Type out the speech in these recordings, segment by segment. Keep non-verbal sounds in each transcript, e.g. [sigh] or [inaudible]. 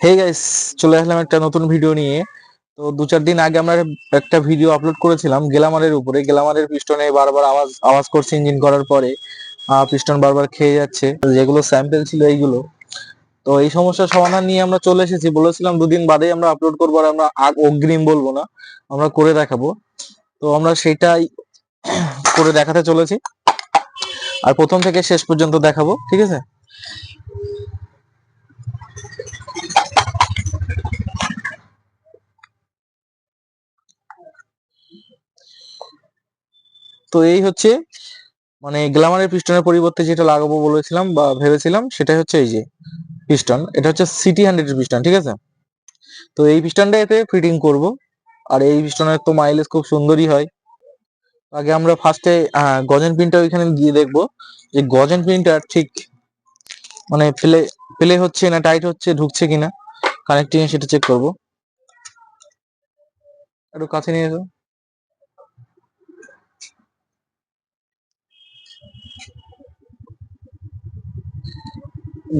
Hey guys চলে আসলাম একটা নতুন ভিডিও নিয়ে। তো দু চার দিন আগে আমরা একটা ভিডিও আপলোড করেছিলাম গেলামারের উপরে। গেলামারের পিস্টনে বারবার আওয়াজ আওয়াজ করছে ইঞ্জিন করার পরে। পিস্টন বারবার খেয়ে যাচ্ছে। যেগুলো স্যাম্পল ছিল এইগুলো। তো এই সমস্যার সমাধান নিয়ে আমরা চলে এসেছি। বলেছিলাম দুদিন বাদেই আমরা আপলোড করব আর আমরা অগ্রিম বলব না। আমরা করে দেখাবো। তো আমরা সেটাই করে দেখাতে চলেছি। আর প্রথম থেকে শেষ পর্যন্ত দেখাবো। ঠিক আছে? তো এই হচ্ছে মানে গ্ল্যামারের পিস্টনের পরিবর্তে যেটা লাগাবো বলেছিলাম বা ভেবেছিলাম, সেটাই হচ্ছে এই যে পিস্টন এটা হচ্ছে সিটি হান্ড্রেড পিস্টন ঠিক আছে? তো এই পিস্টনটা এতে ফিটিং করব। আর এই পিস্টনের তো মাইলেজ খুব সুন্দরই হয়। আগে আমরা ফার্স্টে গজেন পিনটা ওইখানে গিয়ে দেখব যে গজেন পিনটা ঠিক মানে প্লে প্লে হচ্ছে না টাইট হচ্ছে, ঢুকছে কিনা। কানেক্টিং সেটা চেক করব। একটু কাছে নিয়ে এসো।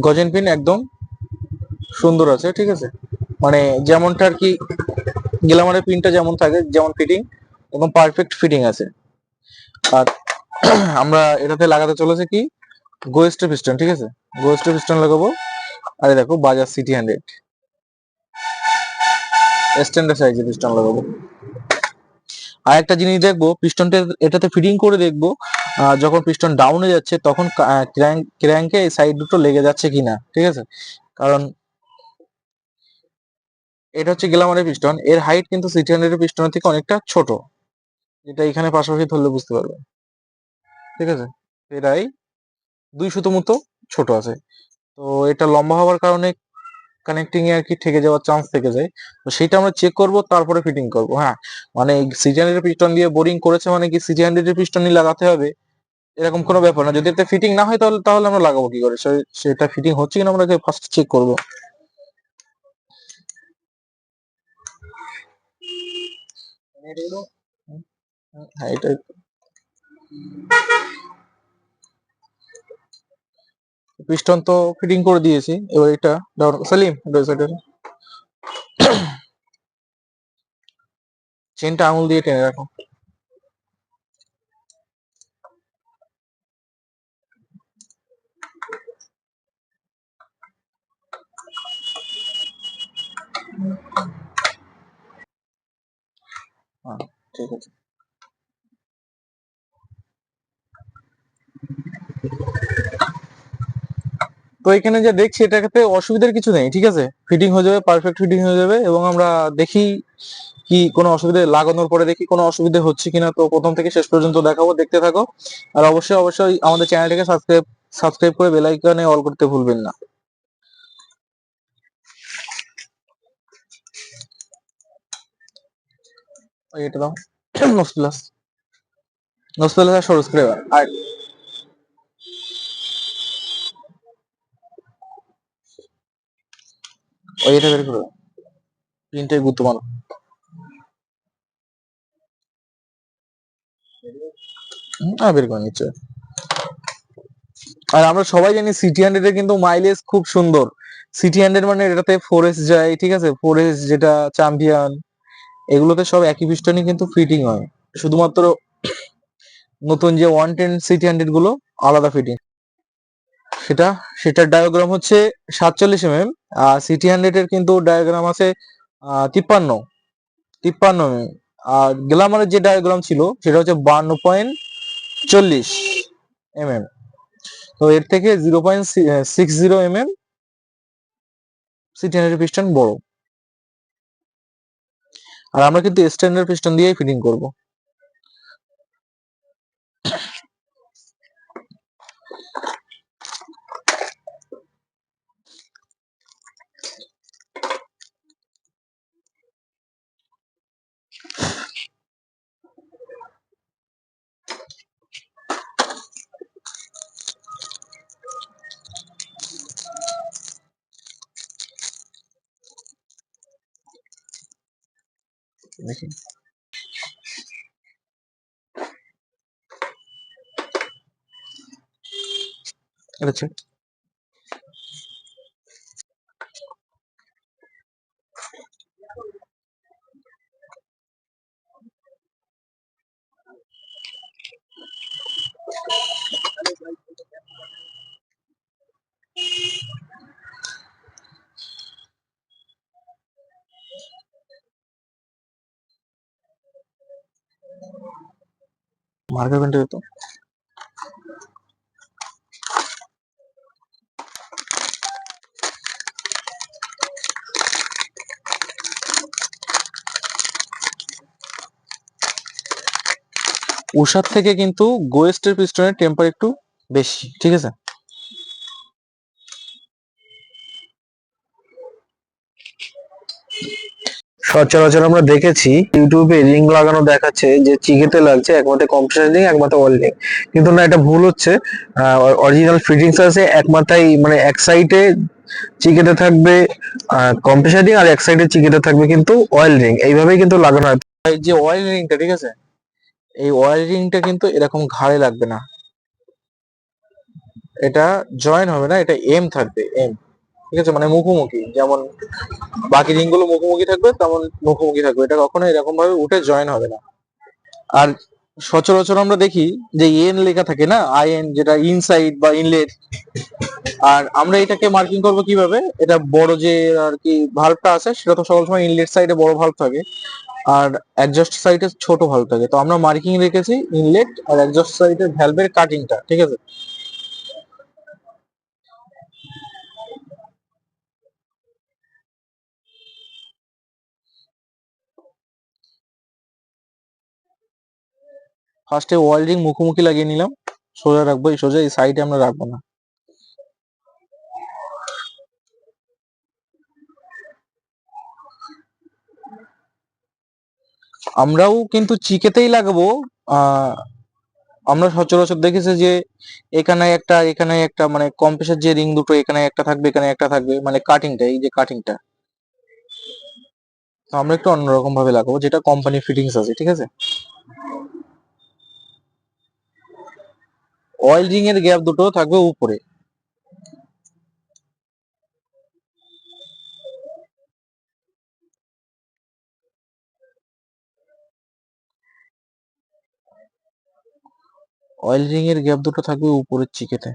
গজেন পিন একদম সুন্দর আছে, ঠিক আছে? মানে যেমনটা আর কি গ্লামারের পিনটা যেমন থাকে, যেমন ফিটিং, একদম পারফেক্ট ফিটিং আছে। আর [clears throat] আমরা এটাতে লাগাতে চলেছে কি? গোয়েস্টের পিস্টন ঠিক আছে? গোয়েস্টের পিস্টন লাগাবো। আর দেখো বাজাজ সিটি হান্ড্রেড স্ট্যান্ডার্ড সাইজের পিস্টন লাগাবো। আর একটা জিনিস দেখব পিস্টনটা এটাতে ফিটিং করে দেখব। যখন পিস্টন ডাউনে যাচ্ছে, তখন ক্র্যাঙ্ক ক্র্যাঙ্কে এই সাইড দুটো লেগে যাচ্ছে কিনা, ঠিক আছে? কারণ এটা হচ্ছে গ্লামারের পিস্টন এর হাইট কিন্তু সিটি হান্ড্রেডের পিস্টনের থেকে অনেকটা ছোট, যেটা এখানে পাশাপাশি ধরলে বুঝতে পারবে, ঠিক আছে? এটাই দুই সুতো মতো ছোট আছে, তো এটা লম্বা হওয়ার কারণে কানেক্টিং এ আর কি ঠেকে যাওয়ার চান্স থেকে যায়, তো সেটা আমরা চেক করব, তারপরে ফিটিং করব হ্যাঁ? মানে সিটি হান্ড্রেডের পিস্টন দিয়ে বোরিং করেছে মানে কি সিটি হান্ড্রেডের পিস্টনই লাগাতে হবে এরকম কোনো ব্যাপার না। যদি এতে ফিটিং না হয় তাহলে তাহলে আমরা লাগাবো কি করে? সেটা ফিটিং হচ্ছে কিনা আমরা ফার্স্ট চেক করব। পিস্টন তো ফিটিং করে দিয়েছি। এবার এটা ডাউন সালিম চেনটা আঙুল দিয়ে টেনে রাখো। ঠিক আছে। তো এখানে যে দেখছি, এটাতে অসুবিধার কিছু নেই, ঠিক আছে? ফিটিং হয়ে যাবে পারফেক্ট ফিটিং হয়ে যাবে এবং আমরা দেখি কি কোনো অসুবিধা লাগানোর পরে দেখি কোনো অসুবিধা হচ্ছে কিনা। তো প্রথম থেকে শেষ পর্যন্ত দেখাবো, দেখতে থাকো। আর অবশ্যই অবশ্যই আমাদের চ্যানেলটিকে সাবস্ক্রাইব সাবস্ক্রাইব করে বেল আইকনে অল করতে ভুলবেন না। এটা দাও। [clears throat] আর আর ওই এটা বের করো। বের করে নিচ্ছে আর আমরা সবাই জানি সিটি হান্ড্রেড কিন্তু মাইলেজ খুব সুন্দর। সিটি হান্ড্রেড মানে এটাতে ফোর এস যায়, ঠিক আছে? ফোর এস যেটা চ্যাম্পিয়ন এগুলোতে সব একই পিস্টনই কিন্তু ফিটিং হয়। শুধুমাত্র নতুন যে ওয়ান টেন সিটি হান্ড্রেডগুলো আলাদা ফিটিং সেটা, সেটার ডায়াগ্রাম হচ্ছে সাতচল্লিশ এম এম আর সিটি হান্ড্রেড এর কিন্তু ডায়াগ্রাম আছে তিপ্পান্ন। তিপ্পান্ন mm আর গ্লামারের যে ডায়াগ্রাম ছিল, সেটা হচ্ছে বান্ন পয়েন্ট চল্লিশ এম এম তো এর থেকে zero point six zero M M CT hundred piston বড়। আর আমরা কিন্তু স্ট্যান্ডার্ড পিস্টন দিয়েই ফিটিং করব। দেখি এটা মার্কার পেনটা তো। উষার থেকে কিন্তু গোয়েস্টের পিস্টনের টেম্পার একটু বেশি ঠিক আছে? সচরাচর আমরা দেখেছি ইউটিউবে রিং লাগানো দেখাচ্ছে যে চিকেতে লাগছে, একমাত্র কম্প্রেসার রিং একমাত্র অয়েল রিং কিন্তু না, এটা ভুল হচ্ছে। অরিজিনাল ফিটিংস আছে একমাত্রাই মানে এক সাইডে চিকেতে থাকবে কম্প্রেসার রিং আর এক সাইডে চিকেতে থাকবে কিন্তু অয়েল রিং এইভাবেই কিন্তু লাগানো হয়। যে অয়েল রিংটা ঠিক আছে? এই অয়েল রিংটা কিন্তু এরকম ঘাড়ে লাগবে না। এটা জয়েন হবে না, এটা এম থাকবে এম ঠিক আছে? মানে মুখোমুখি। যেমন বাকি রিংগুলো মুখোমুখি থাকবে, তেমন মুখোমুখি থাকবে। এটা কখনো এরকম ভাবে উঠে জয়েন হবে না। আর সচরাচর আমরা দেখি যে এন লেখা থাকে না? আই এন যেটা ইনসাইড বা ইনলেট। আর আমরা এটাকে মার্কিং করব কীভাবে? এটা বড় যে আর কি ভাল্বটা আছে, সেটা তো সকল সবসময় ইনলেট সাইডে বড় ভাল্ব থাকে। আর অ্যাডজাস্ট সাইডে ছোট ভাল্ব থাকে। তো আমরা মার্কিং রেখেছি ইনলেট আর অ্যাডজাস্ট সাইডের ভ্যালভের কাটিংটা ঠিক আছে? ফার্স্টে ওয়েল্ডিং মুখোমুখি লাগিয়ে নিলাম। সোজা রাখব, এই সোজা, এই সাইডে আমরা রাখব না। আমরাও কিন্তু চিকেতেই লাগাবো। আমরা সচরাচর দেখেছি যে এখানে একটা এখানে একটা মানে কম্প্রেসার যে রিং দুটো, এখানে একটা থাকবে, এখানে একটা থাকবে মানে কাটিংটা এই যে কাটিংটা তো আমরা একটু অন্যরকম ভাবে লাগাবো, যেটা কোম্পানি ফিটিংস আছে, ঠিক আছে? অয়েল রিং এর গ্যাপ দুটো থাকবে উপরে। অয়েল রিং এর গ্যাপ দুটো থাকবে উপরের চিকেতে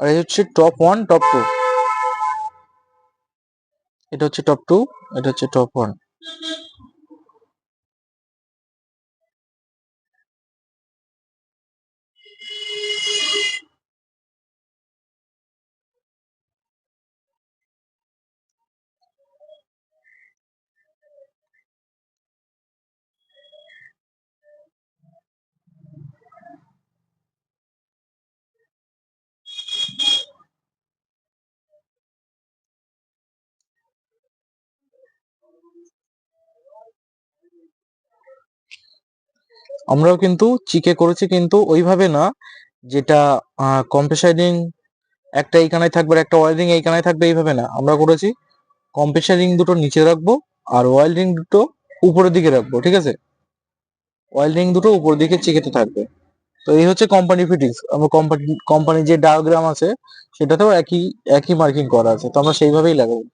আর এই হচ্ছে টপ ওয়ান টপ টু এটা হচ্ছে টপ টু এটা হচ্ছে টপ ওয়ান আমরাও কিন্তু চিকে করেছি, কিন্তু ওইভাবে না, যেটা কম্প্রেসারিং একটা এইখানে থাকবে একটা ওয়েল্ডিং এইখানে থাকবে, এইভাবে না। আমরা করেছি কম্প্রেসারিং দুটো নিচে রাখব আর ওয়েল্ডিং দুটো উপরের দিকে রাখব, ঠিক আছে? ওয়েল্ডিং দুটো উপর দিকে চিকেতে থাকবে। তো এই হচ্ছে কোম্পানি ফিটিংস আমরা কোম্পানি কোম্পানির যে ডায়াগ্রাম আছে, সেটাতেও একই একই মার্কিং করা আছে। তো আমরা সেইভাবেই লাগাবো।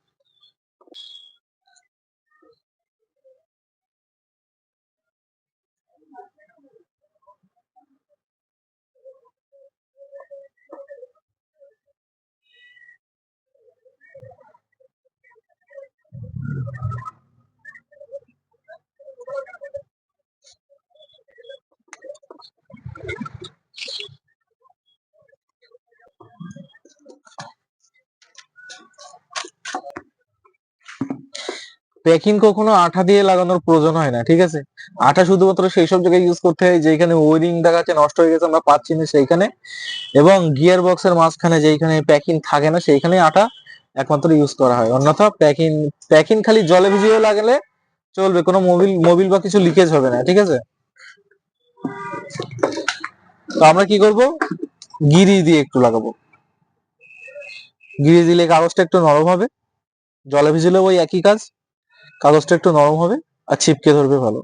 প্যাকিং কখনো আঠা দিয়ে লাগানোর প্রয়োজন হয় না, ঠিক আছে? আঠা শুধুমাত্র সেই সব জায়গায় ইউজ করতে হয় যেখানে ওয়ারিং দেখাচ্ছে নষ্ট হয়ে গেছে, আমরা পাচ্ছি না সেইখানে। এবং গিয়ার বক্সের মাঝখানে যেখানে প্যাকিং থাকে না, সেইখানে আঠা একমাত্র ইউজ করা হয়। অন্যথা প্যাকিং প্যাকিং খালি জলে ভিজিয়ে লাগালে চলবে, কোনো মোবিল মোবিল বা কিছু লিকেজ হবে না, ঠিক আছে? তো আমরা কি করব? গিরি দিয়ে একটু লাগাবো। গিরি দিলে কাগজটা একটু নরম হবে। জলে ভিজলেও ওই একই কাজ। কাগজটা একটু নরম হবে আর ছিপকে ধরবে ভালো।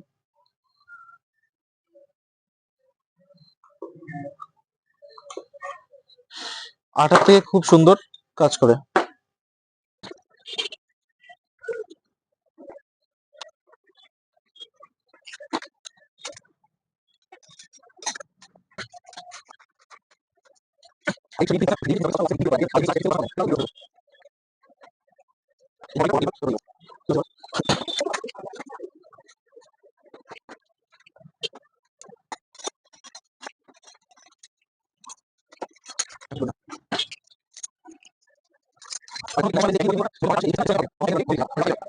আটা থেকে খুব সুন্দর কাজ করে। So much.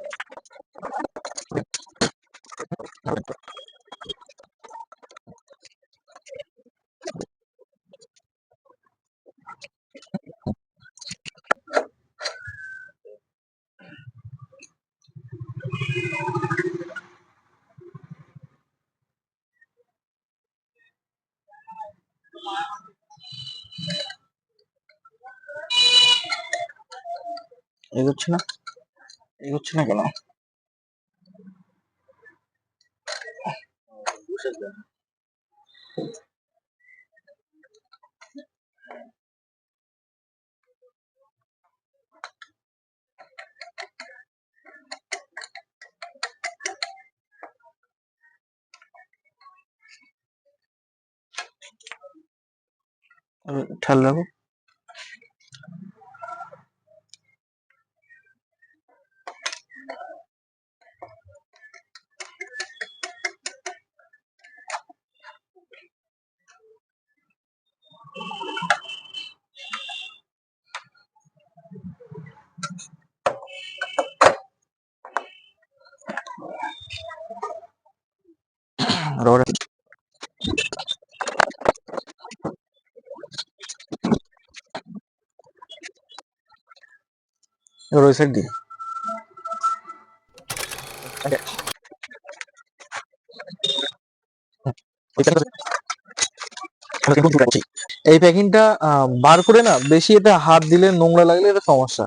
এগোচ্ছে না এগোচ্ছে না কেন? ঠাল রাখো রড এবার ওই সাইড এই প্যাকিংটা বার করে না, বেশি এটা হাত দিলে, নোংরা লাগলে এটা সমস্যা।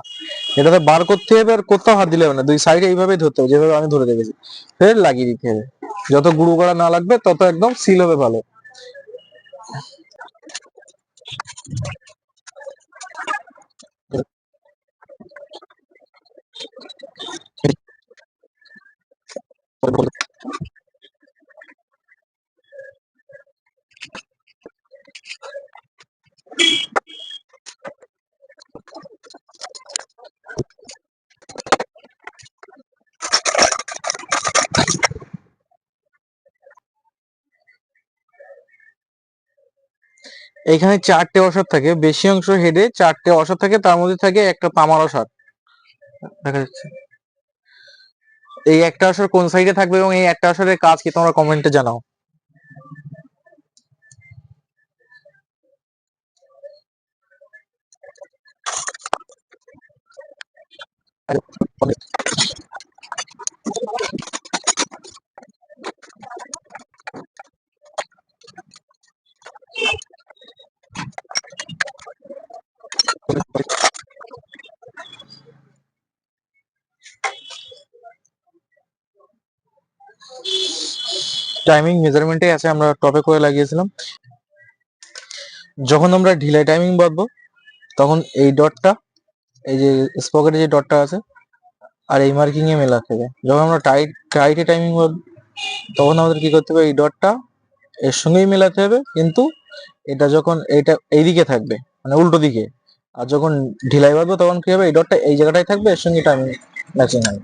এটাতে বার করতে হবে আর কোথাও হাত দিলে হবে না। দুই সাইডে এইভাবেই ধরতে হবে, যেভাবে আমি ধরে দেখেছি ফের লাগিয়ে দিতে হবে। যত গুঁড়ো করা না লাগবে তত একদম সিল হবে ভালো। এখানে চারটে অসার থাকে। বেশি অংশ হেডে চারটে অসার থাকে, তার মধ্যে থাকে একটা তামার অসার। দেখা যাচ্ছে। এই একটা অসার কোন সাইডে থাকবে এবং এই একটা অসারের কাজ কি তোমরা কমেন্টে জানাও। টাইমিং মেজারমেন্টে আছে, আমরা টপে করে লাগিয়েছিলাম। যখন আমরা ঢিলাই টাইমিং বাঁধবো, তখন এই ডটটা এই যে স্পকেটে যে ডটটা আছে, আর এই মার্কিং এ মেলাতে হবে যখন আমরা টাইট টাইটে টাইমিং বাঁধবো তখন আমাদের কি করতে হবে? এই ডটটা এর সঙ্গেই মেলাতে হবে, কিন্তু এটা যখন এটা এইদিকে থাকবে মানে উল্টো দিকে, আর যখন ঢিলাই বাঁধবো, তখন কি হবে? এই ডটটা এই জায়গাটাই থাকবে, এর সঙ্গে টাইমিং ম্যাচিং হবে।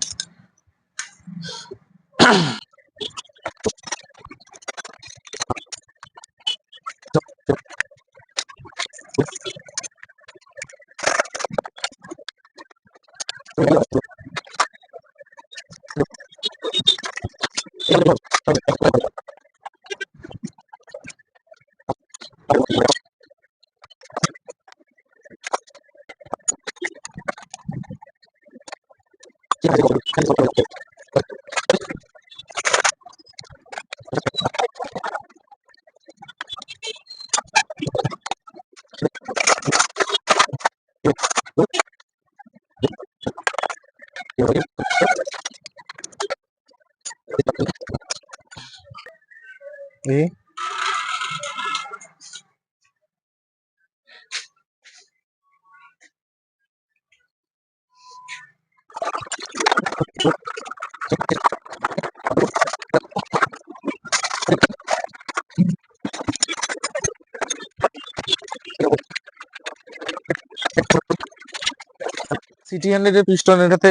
দেখি [laughs] সিটি হান্ড্রেড এর পিস্টন এটাতে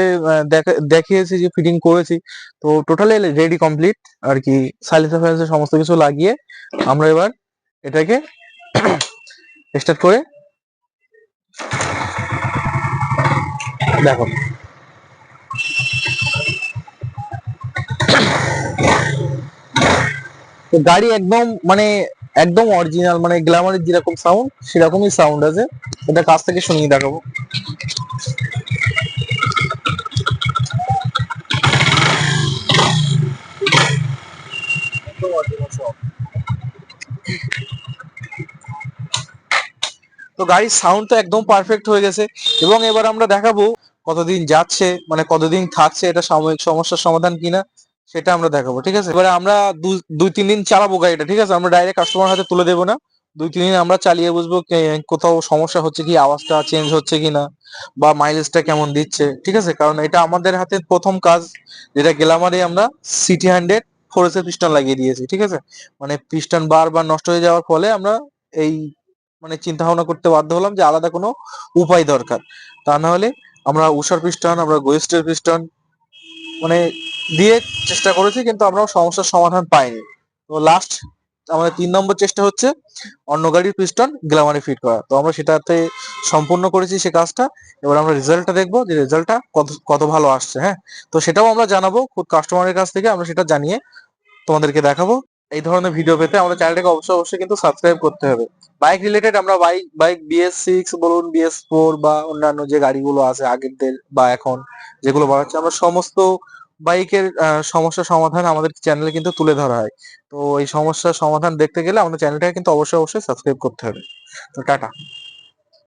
দেখিয়েছি যে ফিটিং করেছি। তো টোটালি রেডি কমপ্লিট আর কি সাইলেন্সার সমস্ত কিছু লাগিয়ে আমরা এবার এটাকে [clears throat] স্টার্ট করে দেখো। তো গাড়ি একদম মানে একদম অরিজিনাল মানে গ্ল্যামারের যেরকম সাউন্ড সেরকমই সাউন্ড আছে। এটা কাছ থেকে শুনিয়ে দেখাবো। তো গাড়ির সাউন্ড তো একদম পারফেক্ট হয়ে গেছে। এবং এবার আমরা দেখাবো কতদিন যাচ্ছে মানে কতদিন থাকছে, এটা সাময়িক সমস্যার সমাধান কিনা। সেটা আমরা দেখাবো, ঠিক আছে? এবারে আমরা দুই, তিন দিন চালাবো গাড়িটা, ঠিক আছে? আমরা ডাইরেক্ট কাস্টমার হাতে তুলে দেবো না। দুই, তিন দিন আমরা চালিয়ে বুঝব কোথাও সমস্যা হচ্ছে কি, আওয়াজটা চেঞ্জ হচ্ছে কিনা বা মাইলেজটা কেমন দিচ্ছে, ঠিক আছে? কারণ এটা আমাদের হাতে প্রথম কাজ, যেটা গেলামারে আমরা সিটি হান্ড্রেড ফোর এর পিস্টন লাগিয়ে দিয়েছি, ঠিক আছে? মানে পিস্টন বারবার নষ্ট হয়ে যাওয়ার ফলে আমরা এই মানে চিন্তা ভাবনা করতে বাধ্য হলাম যে আলাদা কোনো উপায় দরকার। তা না হলে আমরা উষার পিস্টন আমরা গোয়েস্টের পিস্টন মানে দিয়ে চেষ্টা করেছি, কিন্তু আমরা সমস্যার সমাধান পাইনি। তো লাস্ট আমাদের তিন নম্বর চেষ্টা হচ্ছে অন্য গাড়ির পিস্টন গ্লামারে ফিট করা। তো আমরা সেটাতে সম্পূর্ণ করেছি সে কাজটা। এবার আমরা রেজাল্টটা দেখব যে রেজাল্টটা কত কত ভালো আসছে হ্যাঁ? তো সেটাও আমরা জানাব খুব কাস্টমারের কাছ থেকে, আমরা সেটা জানিয়ে তোমাদেরকে দেখাবো। এই ধরনের ভিডিও পেতে আমাদের চ্যানেলটাকে অবশ্যই অবশ্যই কিন্তু সাবস্ক্রাইব করতে হবে। বাইক রিলেটেড আমরা বাইক বাইক বিএস সিক্স বলুন বিএস ফোর বা অন্যান্য যে গাড়িগুলো আছে আগেরদের বা এখন যেগুলো বানাচ্ছে, আমরা সমস্ত বাইকের সমস্যা সমাধান আমাদের চ্যানেলে কিন্তু তুলে ধরা হয়। তো এই সমস্যার সমাধান দেখতে গেলে আমাদের চ্যানেলটাকে কিন্তু অবশ্যই অবশ্যই সাবস্ক্রাইব করতে হবে। তো টাটা।